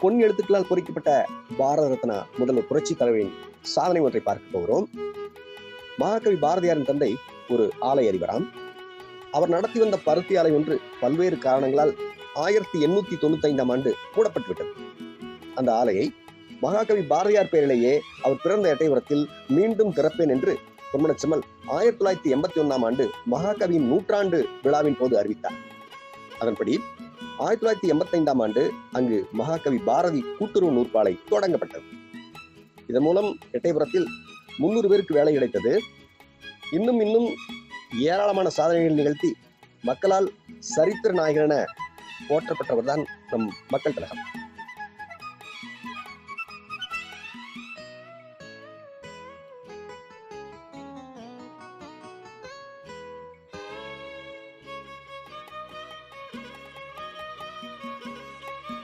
பொன் எழுத்துக்களால் பொறிக்கப்பட்ட பாரத ரத்னா முதல்வர் புரட்சி தலைவரின் சாதனை ஒன்றை பார்க்க போகிறோம். மகாகவி பாரதியாரின் தந்தை ஒரு ஆலை அதிபராம். அவர் நடத்தி வந்த பருத்தி ஆலை ஒன்று பல்வேறு காரணங்களால் ஆயிரத்தி எண்ணூத்தி தொண்ணூத்தி ஐந்தாம் ஆண்டு கூடப்பட்டுவிட்டது அந்த ஆலையை மகாகவி பாரதியார் பெயரிலேயே அவர் பிறந்த எட்டயபுரத்தில் மீண்டும் திறப்பேன் என்று பொன்மனச்சிமல் ஆயிரத்தி தொள்ளாயிரத்தி எண்பத்தி ஒன்னாம் ஆண்டு மகாகவியின் நூற்றாண்டு விழாவின் போது அறிவித்தார். அதன்படி ஆயிரத்தி தொள்ளாயிரத்தி எண்பத்தி ஐந்தாம் ஆண்டு அங்கு மகாகவி பாரதி கூட்டுறவு நூற்பாலை தொடங்கப்பட்டது. இதன் மூலம் எட்டயபுரத்தில் முன்னூறு பேருக்கு வேலை கிடைத்தது. இன்னும் இன்னும் ஏராளமான சாதனைகள் நிகழ்த்தி மக்களால் சரித்திர நாயகன் என போற்றப்பட்டவர் தான் நம் மக்கள் கழகம்.